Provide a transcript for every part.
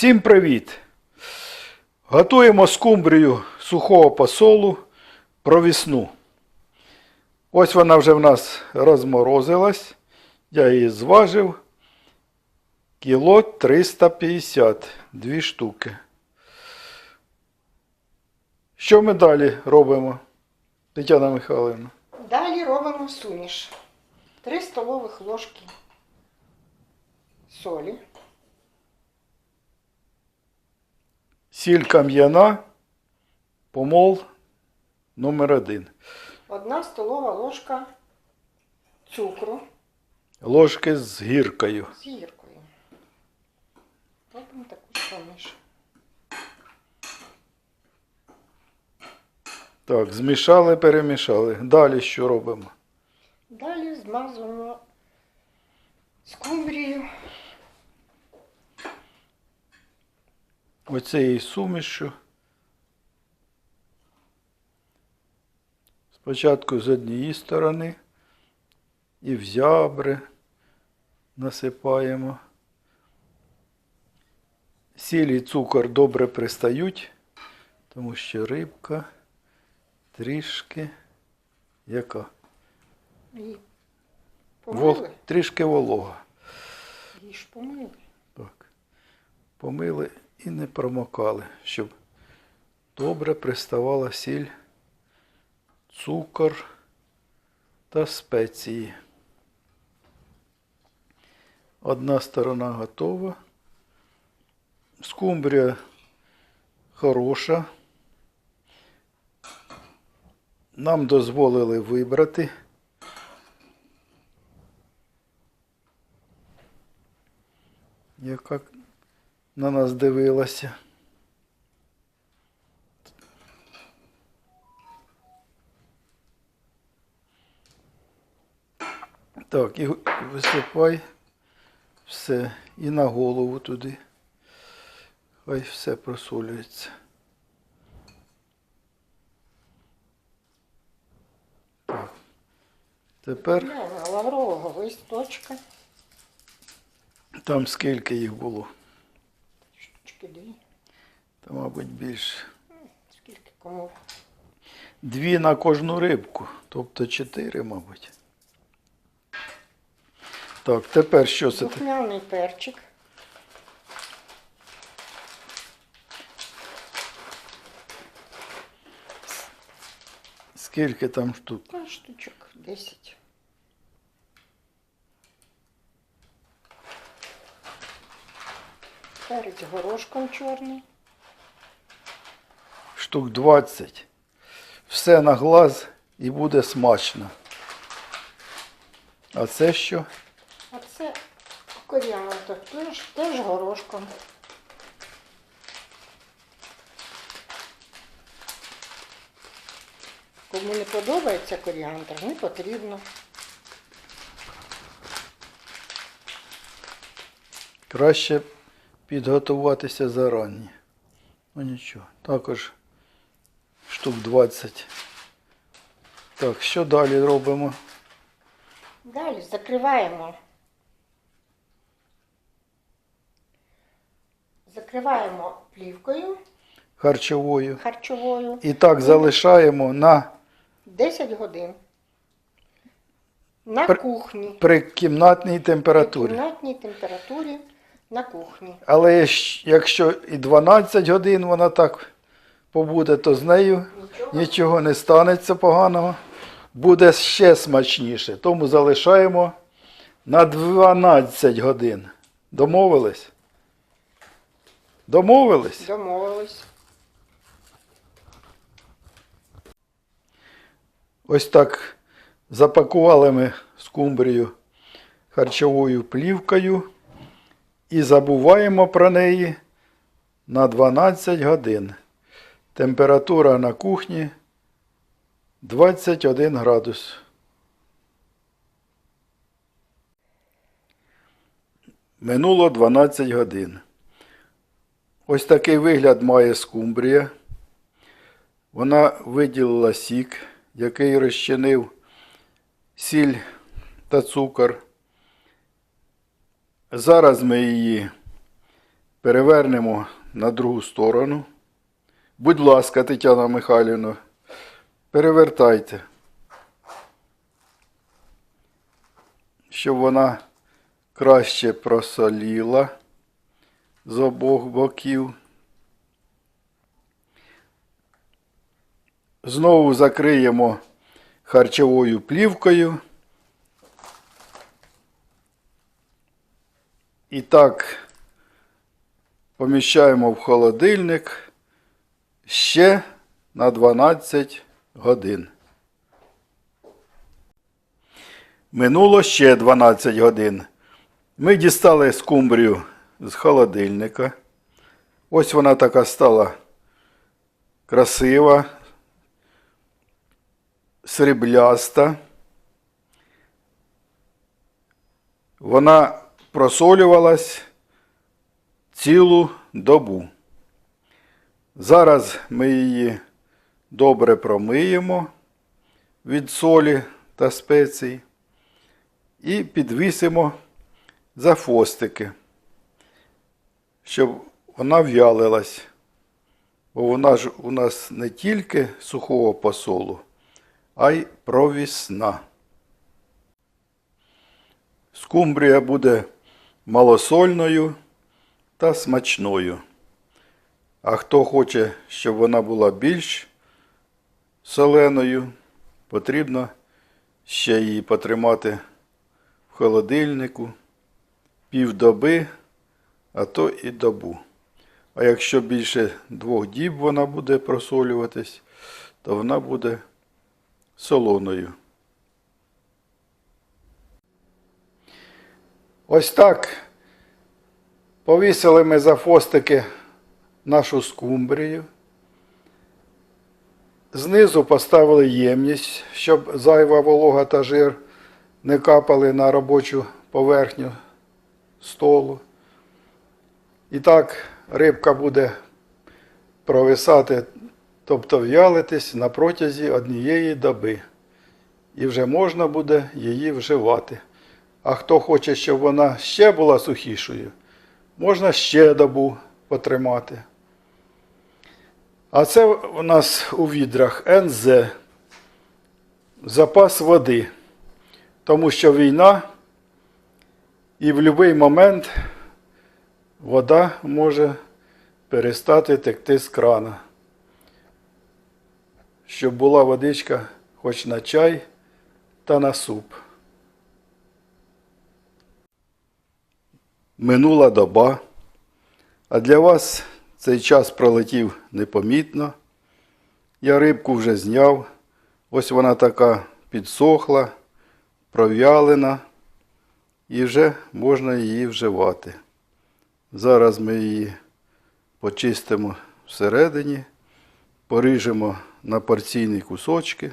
Всім привіт! Готуємо скумбрію сухого посолу провісну. Ось вона вже в нас розморозилась. Я її зважив. Кіло 350, дві штуки. Що ми далі робимо, Тетяна Михайловна? Далі робимо суміш. 3 столових ложки солі, Сіль кам'яна, помол номер один. 1 столова ложка цукру Ложки з гіркою. з гіркою. Робимо таку суміш. Так, змішали, перемішали. Далі що робимо? Далі змазуємо скумбрію Оцією сумішю. Спочатку з однієї сторони і в зябри насипаємо. Сіль і цукор добре пристають, тому що рибка трішки яка? Вол... Трішки волога. Її ж помили. Так. Помили і не промокали, щоб добре приставала сіль, цукор та спеції. Одна сторона готова. Скумбрія хороша. Нам дозволили вибрати. Яка на нас дивилася. Так, і висипай все і на голову туди. Хай все просолюється. Так. Тепер лаврового листочка. там скільки їх було? Штучки дві. Та, мабуть, більше. Скільки кому. Дві на кожну рибку, тобто чотири, мабуть. Так, тепер що це? таке? Духмяний перчик. Скільки там штук? Штучок 10. Перець горошком чорний. Штук 20. Все на глаз і буде смачно. А це що? А це коріандр. Теж, теж горошком. Кому не подобається коріандр, не потрібно. Краще підготуватися зарані. Ну нічого. Також штук 20. Так, що далі робимо? Далі закриваємо. Закриваємо плівкою Харчовою. харчовою І так залишаємо на 10 годин. На При- кухні. при кімнатній температурі. При кімнатній температурі на кухні. Але якщо і 12 годин вона так побуде, то з нею Нічого. нічого не станеться поганого. Буде ще смачніше. Тому залишаємо на 12 годин. Домовились? Домовились? Домовились. Ось так запакували ми скумбрію харчовою плівкою і забуваємо про неї на 12 годин. Температура на кухні 21 градус. Минуло 12 годин. Ось такий вигляд має скумбрія. Вона виділила сік, який розчинив сіль та цукор. Зараз ми її перевернемо на другу сторону. Будь ласка, Тетяна Михайлівна, перевертайте, щоб вона краще просоліла з обох боків. Знову закриємо харчовою плівкою. І так поміщаємо в холодильник ще на 12 годин. Минуло ще 12 годин. Ми дістали скумбрію з холодильника. Ось вона така стала красива, срібляста. Вона просолювалась цілу добу. Зараз ми її добре промиємо від солі та спецій і підвісимо за фостики, щоб вона в'ялилась. Бо вона ж у нас не тільки сухого посолу, а й провісна. Скумбрія буде малосольною та смачною. А хто хоче, щоб вона була більш соленою, потрібно ще її потримати в холодильнику півдоби, а то і добу. А якщо більше двох діб вона буде просолюватись, то вона буде солоною. Ось так повісили ми за фостики нашу скумбрію. Знизу поставили ємність, щоб зайва волога та жир не капали на робочу поверхню столу. І так рибка буде провисати, тобто в'ялитись на протязі однієї доби. І вже можна буде її вживати. А хто хоче, щоб вона ще була сухішою, можна ще добу потримати. А це у нас у відрах НЗ. Запас води. Тому що війна і в будь-який момент вода може перестати текти з крана. Щоб була водичка хоч на чай та на суп. Минула доба, а для вас цей час пролетів непомітно. Я рибку вже зняв. Ось вона така підсохла, пров'ялена, і вже можна її вживати. Зараз ми її почистимо всередині, поріжемо на порційні кусочки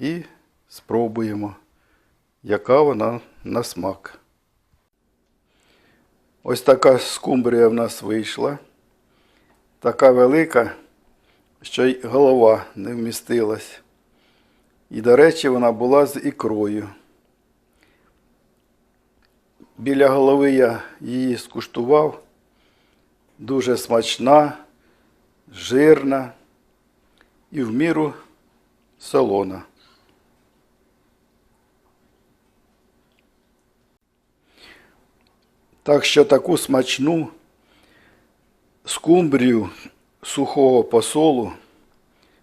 і спробуємо, яка вона на смак. Ось така скумбрія в нас вийшла. Така велика, що й голова не вмістилась. І, до речі, вона була з ікрою. Біля голови я її скуштував. Дуже смачна, жирна і в міру солона. Так що таку смачну скумбрію сухого посолу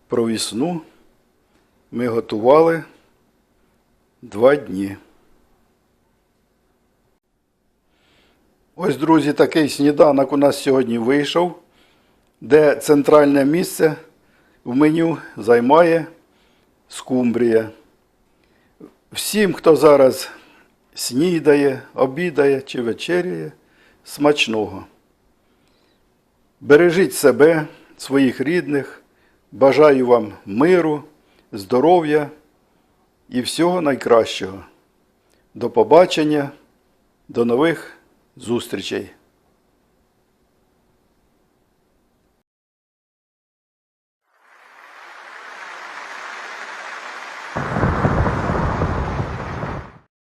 провісну ми готували два дні. Ось, друзі, такий сніданок у нас сьогодні вийшов, де центральне місце в меню займає скумбрія. Всім, хто зараз снідає, обідає чи вечеряє, смачного. Бережіть себе, своїх рідних, бажаю вам миру, здоров'я і всього найкращого. До побачення, до нових зустрічей!